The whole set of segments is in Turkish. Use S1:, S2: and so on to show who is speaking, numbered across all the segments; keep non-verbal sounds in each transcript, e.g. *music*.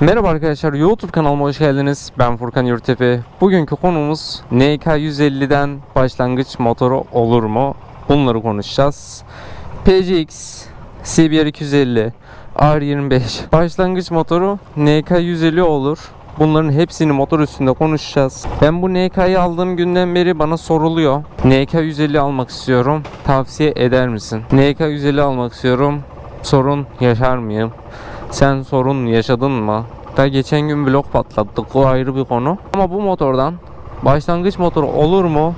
S1: Merhaba arkadaşlar YouTube kanalıma hoş geldiniz. Ben Furkan Yurtepe. Bugünkü konumuz NK 150'den başlangıç motoru olur mu? Bunları konuşacağız. PCX, CBR 250, R25 başlangıç motoru NK 150 olur. Bunların hepsini motor üstünde konuşacağız. Ben bu NK'yı aldığım günden beri bana soruluyor. NK 150 almak istiyorum. Tavsiye eder misin? NK 150 almak istiyorum. Sorun yaşar mıyım? Sen sorun yaşadın mı? Da geçen gün blok patlattık. O ayrı bir konu. Ama bu motordan başlangıç motoru olur mu?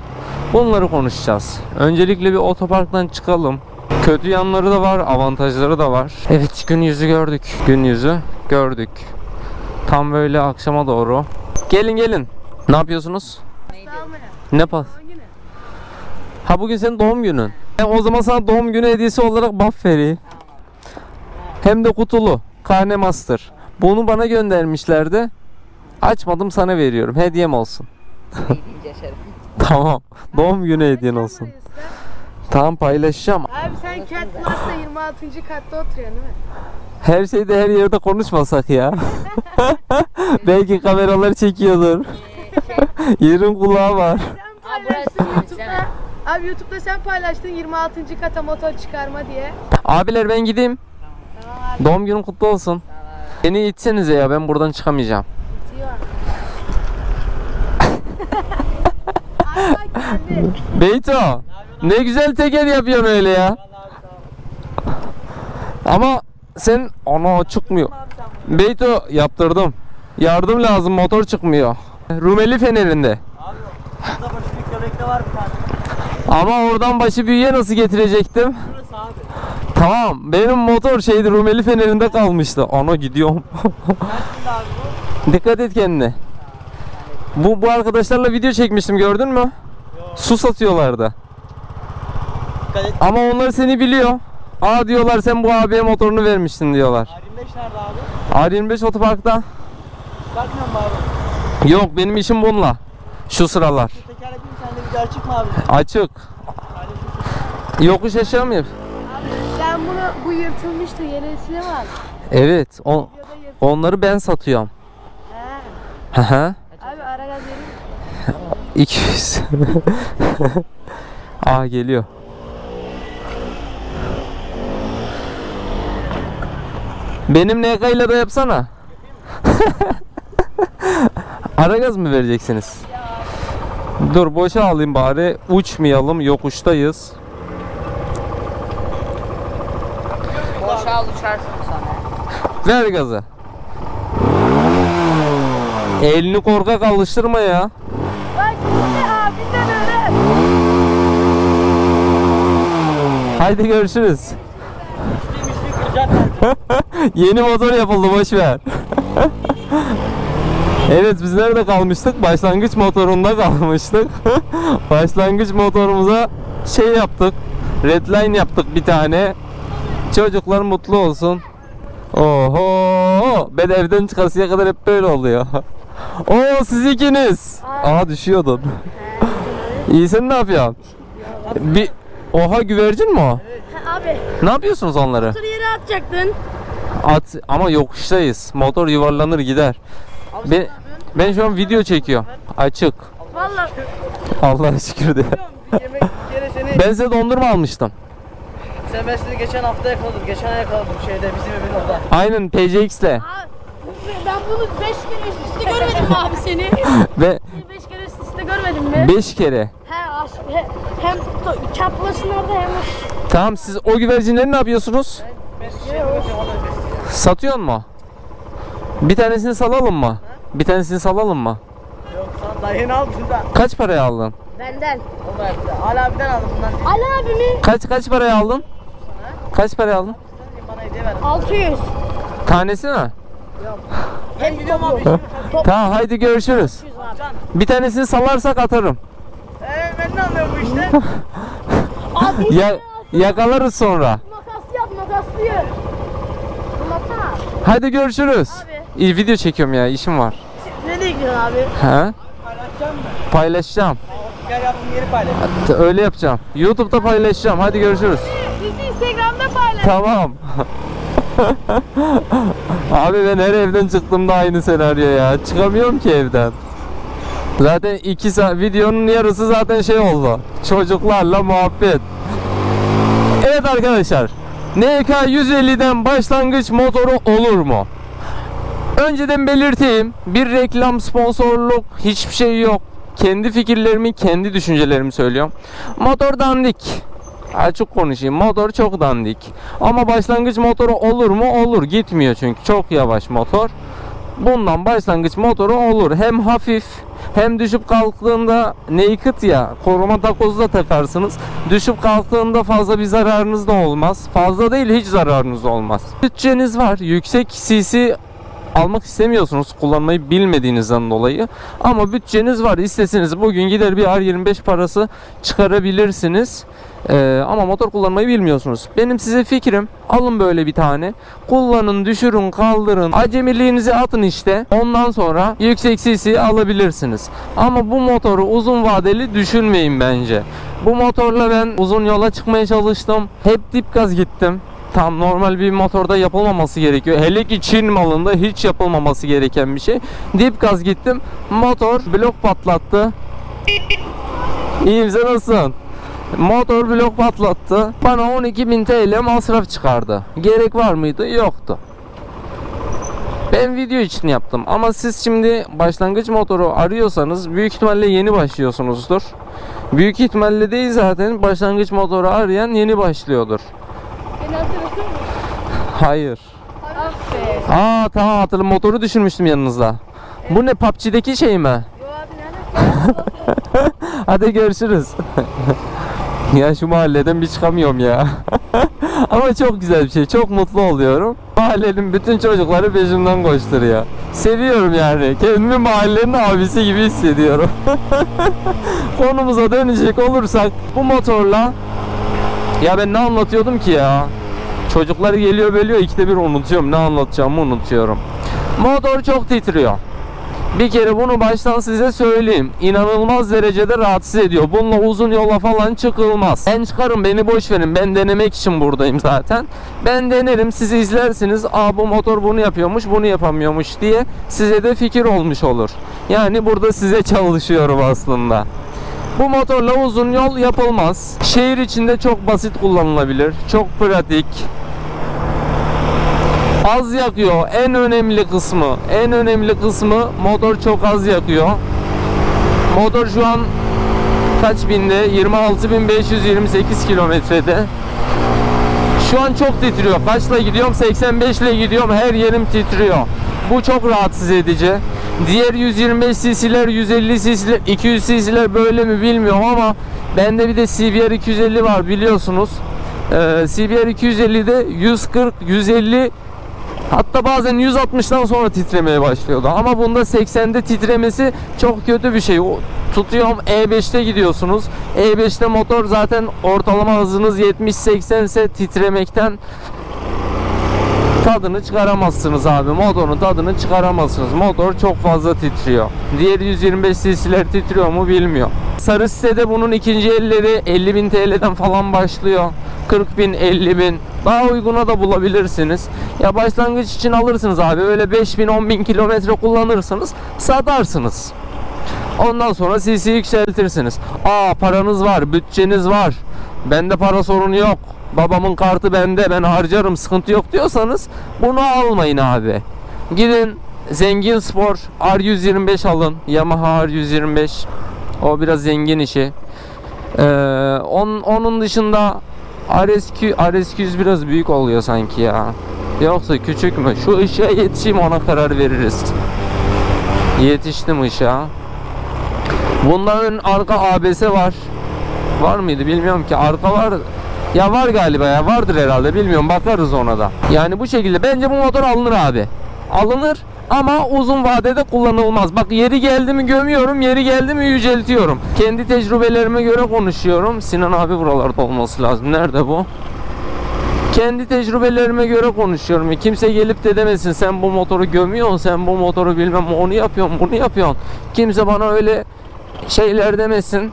S1: Bunları konuşacağız. Öncelikle bir otoparktan çıkalım. Kötü yanları da var, avantajları da var. Evet, gün yüzü gördük. Gün yüzü gördük. Tam böyle akşama doğru. Gelin gelin. Ne yapıyorsunuz? Ne pas? Ha bugün senin doğum günün. E, o zaman sana doğum günü hediyesi olarak buff vereyim. Hem de kutulu. Karne Master. Bunu bana göndermişlerdi. Açmadım sana veriyorum. Hediyem olsun. *laughs* tamam. Doğum günü hediyen olsun. Tamam paylaşacağım.
S2: Abi sen Cat Plus'ta 26. katta oturuyorsun değil mi?
S1: Her şeyde her yerde konuşmasak ya. *laughs* Belki kameralar çekiyordur. Yerin kulağı var.
S2: Paylaştın YouTube'da. Abi YouTube'da sen paylaştın 26. kata motor çıkarma diye.
S1: Abiler ben gideyim. Doğum günün kutlu olsun. Beni itsenize ya ben buradan çıkamayacağım. *laughs* Beyto ne güzel teker yapıyorsun öyle ya. Ama sen ana çıkmıyor. Beyto yaptırdım. Yardım lazım motor çıkmıyor. Rumeli fenerinde.
S3: Abi burada başı bir göbekte var bir tane.
S1: Ama oradan başı büyüye nasıl getirecektim?
S3: Burası abi.
S1: Tamam benim motor şeydi Rumeli fenerinde kalmıştı. Ana gidiyorum. Dikkat et kendine. Bu, bu arkadaşlarla video çekmiştim gördün mü? Su satıyorlardı. Ama onlar seni biliyor. Aa diyorlar sen bu abiye motorunu vermiştin diyorlar.
S3: R25 nerede abi?
S1: R25 otoparkta.
S3: Bakmıyor musun abi?
S1: Yok benim işim bununla. Şu sıralar.
S3: Şu teker yapayım sende video açık mı abi?
S1: Açık. Yokuş aşağı mı yap?
S2: Sen bunu bu yırtılmıştı yenisini mi aldın?
S1: Evet. O,
S2: Ya da yırt.
S1: onları ben satıyorum.
S2: He.
S1: Hı hı.
S2: Abi ara gaz verin.
S1: 200. *laughs* *laughs* Aa geliyor. Benim NK ile de yapsana. *laughs* Ara gaz mı vereceksiniz? Dur boşa alayım bari. Uçmayalım. Yokuştayız.
S4: Uçarsın sana.
S1: Ver gazı. Elini korkak alıştırma ya.
S2: Bak şimdi abinden öğren.
S1: Haydi görüşürüz. *laughs* Yeni motor yapıldı boş ver. *laughs* evet biz nerede kalmıştık? Başlangıç motorunda kalmıştık. *laughs* Başlangıç motorumuza şey yaptık. Redline yaptık bir tane. Çocuklar mutlu olsun. Oho! Ben evden çıkasıya kadar hep böyle oluyor. *laughs* Oo siz ikiniz. Aa düşüyordun. *laughs* İyi sen ne yapıyorsun? Bir Oha güvercin mi o?
S2: Abi
S1: Ne yapıyorsunuz onları?
S2: motoru yere atacaktın.
S1: At ama yokuştayız. Motor yuvarlanır gider. Ben, ben şu an video çekiyorum. Açık.
S2: Valla
S1: Allah'a şükür de. Ben size dondurma almıştım.
S3: Sen ben seni geçen hafta yakaladım. Geçen ay yakaladım şeyde bizim evin orada.
S1: Aynen PCX'le.
S2: Abi, ben bunu 5 kere üst üste görmedim mi abi seni? *laughs*
S1: Ve
S2: 5 kere üst üste görmedim mi?
S1: 5 kere.
S2: He, aş- he hem to- çaplasın orada hem
S1: Tamam siz o güvercinleri ne yapıyorsunuz?
S3: Şey yapacağım onları besliyorum.
S1: Satıyor mu? Bir tanesini salalım mı? Bir tanesini salalım mı?
S3: Yok sana daha yeni aldım da.
S1: Kaç paraya aldın?
S2: benden.
S3: O da yaptı. Hala abiden aldım bundan.
S2: Ali abi mi?
S1: Kaç kaç paraya aldın? Kaç paraya aldın?
S3: Bana hediye verdi.
S2: 600.
S1: Tanesi mi?
S3: Ben gidiyorum abi. *laughs*
S1: Tamam haydi görüşürüz. Bir tanesini salarsak atarım.
S3: Eee ben ne anlıyorum bu işte? *laughs*
S2: Abi
S1: Ya yakalarız sonra.
S2: makaslı yap makaslıyı. Anlatsana.
S1: Hadi görüşürüz.
S2: Abi.
S1: İyi video çekiyorum ya işim var.
S2: Nereye gidiyorsun abi?
S1: He?
S3: Paylaşacağım mı?
S1: Paylaşacağım.
S3: Gel yaptığım yeri paylaş.
S1: Öyle yapacağım. YouTube'da paylaşacağım. Hadi görüşürüz.
S2: Bizi.
S1: Tamam. *laughs* Abi ben her evden çıktığımda aynı senaryo ya. Çıkamıyorum ki evden. Zaten iki saat videonun yarısı zaten şey oldu. Çocuklarla muhabbet. Evet arkadaşlar. NK 150'den başlangıç motoru olur mu? Önceden belirteyim. Bir reklam, sponsorluk hiçbir şey yok. Kendi fikirlerimi, kendi düşüncelerimi söylüyorum. Motor dandik. Açık konuşayım. Motor çok dandik. Ama başlangıç motoru olur mu? Olur. Gitmiyor çünkü. Çok yavaş motor. Bundan başlangıç motoru olur. Hem hafif hem düşüp kalktığında naked ya koruma takozu da takarsınız. Düşüp kalktığında fazla bir zararınız da olmaz. Fazla değil hiç zararınız olmaz. Bütçeniz var. Yüksek cc almak istemiyorsunuz kullanmayı bilmediğinizden dolayı. Ama bütçeniz var. İsteseniz bugün gider bir R25 parası çıkarabilirsiniz. Ee, ama motor kullanmayı bilmiyorsunuz. Benim size fikrim alın böyle bir tane. Kullanın, düşürün, kaldırın. Acemiliğinizi atın işte. Ondan sonra yüksek cc alabilirsiniz. Ama bu motoru uzun vadeli düşünmeyin bence. Bu motorla ben uzun yola çıkmaya çalıştım. Hep dip gaz gittim tam normal bir motorda yapılmaması gerekiyor. Hele ki Çin malında hiç yapılmaması gereken bir şey. Dip gaz gittim. Motor blok patlattı. İyiyim sen nasılsın? Motor blok patlattı. Bana 12.000 TL masraf çıkardı. Gerek var mıydı? Yoktu. Ben video için yaptım ama siz şimdi başlangıç motoru arıyorsanız büyük ihtimalle yeni başlıyorsunuzdur. Büyük ihtimalle değil zaten başlangıç motoru arayan yeni başlıyordur. Hayır. Aa tamam hatırladım motoru düşürmüştüm yanınızda. Bu ne PUBG'deki şey mi? *laughs* Hadi görüşürüz. *laughs* ya şu mahalleden bir çıkamıyorum ya. *laughs* Ama çok güzel bir şey. Çok mutlu oluyorum. Mahallenin bütün çocukları peşimden koşturuyor. Seviyorum yani. Kendimi mahallenin abisi gibi hissediyorum. Konumuza dönecek olursak bu motorla ya ben ne anlatıyordum ki ya? Çocukları geliyor bölüyor ikide bir unutuyorum. Ne anlatacağımı unutuyorum. Motor çok titriyor. Bir kere bunu baştan size söyleyeyim. İnanılmaz derecede rahatsız ediyor. Bununla uzun yola falan çıkılmaz. Ben çıkarım beni boş verin. Ben denemek için buradayım zaten. Ben denerim siz izlersiniz. Aa bu motor bunu yapıyormuş bunu yapamıyormuş diye size de fikir olmuş olur. Yani burada size çalışıyorum aslında. Bu motorla uzun yol yapılmaz. Şehir içinde çok basit kullanılabilir. Çok pratik. Az yakıyor. En önemli kısmı. En önemli kısmı motor çok az yakıyor. Motor şu an kaç binde? 26.528 kilometrede. Şu an çok titriyor. Kaçla gidiyorum? 85 ile gidiyorum. Her yerim titriyor. Bu çok rahatsız edici. Diğer 125 cc'ler, 150 cc'ler, 200 cc'ler böyle mi bilmiyorum ama bende bir de CBR 250 var biliyorsunuz. Ee, CBR 250'de 140, 150 Hatta bazen 160'dan sonra titremeye başlıyordu. Ama bunda 80'de titremesi çok kötü bir şey. Tutuyorum E5'te gidiyorsunuz. E5'te motor zaten ortalama hızınız 70-80 ise titremekten tadını çıkaramazsınız abi. Motorun tadını çıkaramazsınız. Motor çok fazla titriyor. Diğer 125 cc'ler titriyor mu bilmiyor. Sarı sitede bunun ikinci elleri 50.000 TL'den falan başlıyor. 40 bin, 50 bin. Daha uyguna da bulabilirsiniz. Ya başlangıç için alırsınız abi. Öyle 5 bin, 10 bin kilometre kullanırsınız. Satarsınız. Ondan sonra CC yükseltirsiniz. Aa paranız var, bütçeniz var. Bende para sorunu yok. Babamın kartı bende, ben harcarım, sıkıntı yok diyorsanız bunu almayın abi. Gidin Zengin Spor R125 alın. Yamaha R125. O biraz zengin işi. Ee, onun, onun dışında RSQ, RSQ biraz büyük oluyor sanki ya. Yoksa küçük mü? Şu ışığa yetişeyim ona karar veririz. Yetiştim ışığa. Bunların arka ABS var. Var mıydı bilmiyorum ki. Arka var. Ya var galiba ya. Vardır herhalde. Bilmiyorum. Bakarız ona da. Yani bu şekilde. Bence bu motor alınır abi. Alınır ama uzun vadede kullanılmaz. Bak yeri geldi mi gömüyorum, yeri geldi mi yüceltiyorum. Kendi tecrübelerime göre konuşuyorum. Sinan abi buralarda olması lazım. Nerede bu? Kendi tecrübelerime göre konuşuyorum. E, Kimse gelip de demesin sen bu motoru gömüyorsun, sen bu motoru bilmem onu yapıyorsun, bunu yapıyorsun. Kimse bana öyle şeyler demesin.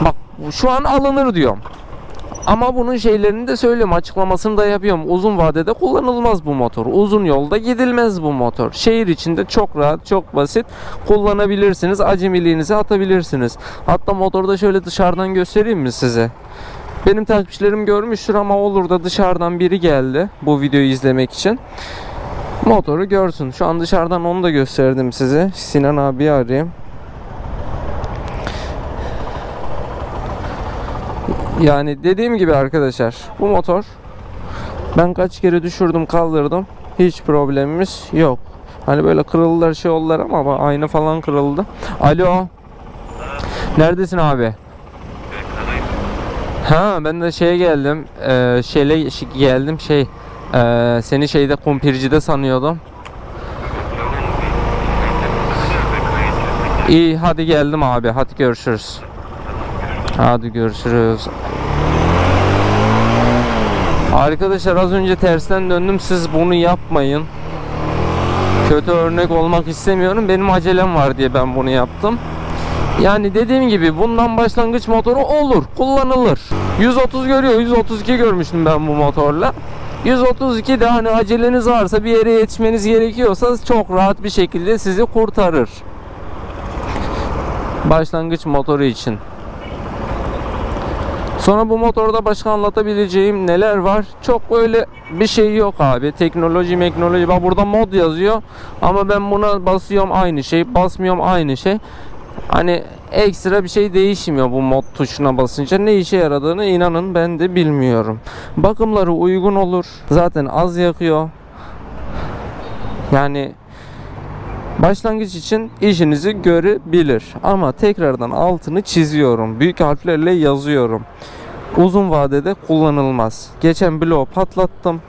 S1: Bak şu an alınır diyorum. Ama bunun şeylerini de söylüyorum, açıklamasını da yapıyorum. Uzun vadede kullanılmaz bu motor. Uzun yolda gidilmez bu motor. Şehir içinde çok rahat, çok basit kullanabilirsiniz. Acemiliğinizi atabilirsiniz. Hatta motoru da şöyle dışarıdan göstereyim mi size? Benim takipçilerim görmüştür ama olur da dışarıdan biri geldi bu videoyu izlemek için. Motoru görsün. Şu an dışarıdan onu da gösterdim size. Sinan abi arayayım. Yani dediğim gibi arkadaşlar bu motor ben kaç kere düşürdüm kaldırdım hiç problemimiz yok. Hani böyle kırıldılar şey oldular ama ayna falan kırıldı. Alo. Neredesin abi? Ha ben de şeye geldim. Ee, şeyle geldim şey. ee, seni şeyde kumpircide sanıyordum. İyi hadi geldim abi. Hadi görüşürüz. Hadi görüşürüz. Arkadaşlar az önce tersten döndüm. Siz bunu yapmayın. Kötü örnek olmak istemiyorum. Benim acelem var diye ben bunu yaptım. Yani dediğim gibi bundan başlangıç motoru olur, kullanılır. 130 görüyor, 132 görmüştüm ben bu motorla. 132 de hani aceleniz varsa bir yere yetişmeniz gerekiyorsa çok rahat bir şekilde sizi kurtarır. Başlangıç motoru için. Sonra bu motorda başka anlatabileceğim neler var? Çok öyle bir şey yok abi. Teknoloji, meknoloji. Bak burada mod yazıyor. Ama ben buna basıyorum aynı şey. Basmıyorum aynı şey. Hani ekstra bir şey değişmiyor bu mod tuşuna basınca. Ne işe yaradığını inanın ben de bilmiyorum. Bakımları uygun olur. Zaten az yakıyor. Yani başlangıç için işinizi görebilir. Ama tekrardan altını çiziyorum. Büyük harflerle yazıyorum. Uzun vadede kullanılmaz. Geçen bloğu patlattım.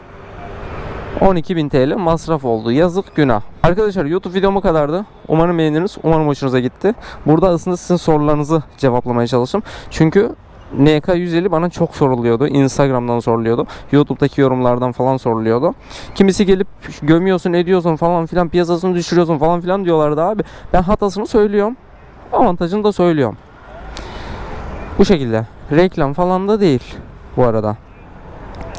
S1: 12.000 TL masraf oldu. Yazık günah. Arkadaşlar YouTube videom bu kadardı. Umarım beğendiniz. Umarım hoşunuza gitti. Burada aslında sizin sorularınızı cevaplamaya çalıştım. Çünkü NK 150 bana çok soruluyordu. Instagram'dan soruluyordu. YouTube'daki yorumlardan falan soruluyordu. Kimisi gelip gömüyorsun, ediyorsun falan filan piyasasını düşürüyorsun falan filan diyorlardı abi. Ben hatasını söylüyorum. Avantajını da söylüyorum. Bu şekilde. Reklam falan da değil bu arada.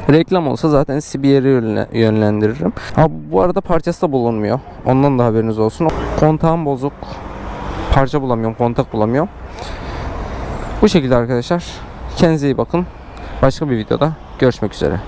S1: Reklam olsa zaten sizi bir yere yönle- yönlendiririm. Ha bu arada parçası da bulunmuyor. Ondan da haberiniz olsun. Kontağım bozuk. Parça bulamıyorum, kontak bulamıyorum. Bu şekilde arkadaşlar. Kendinize iyi bakın. Başka bir videoda görüşmek üzere.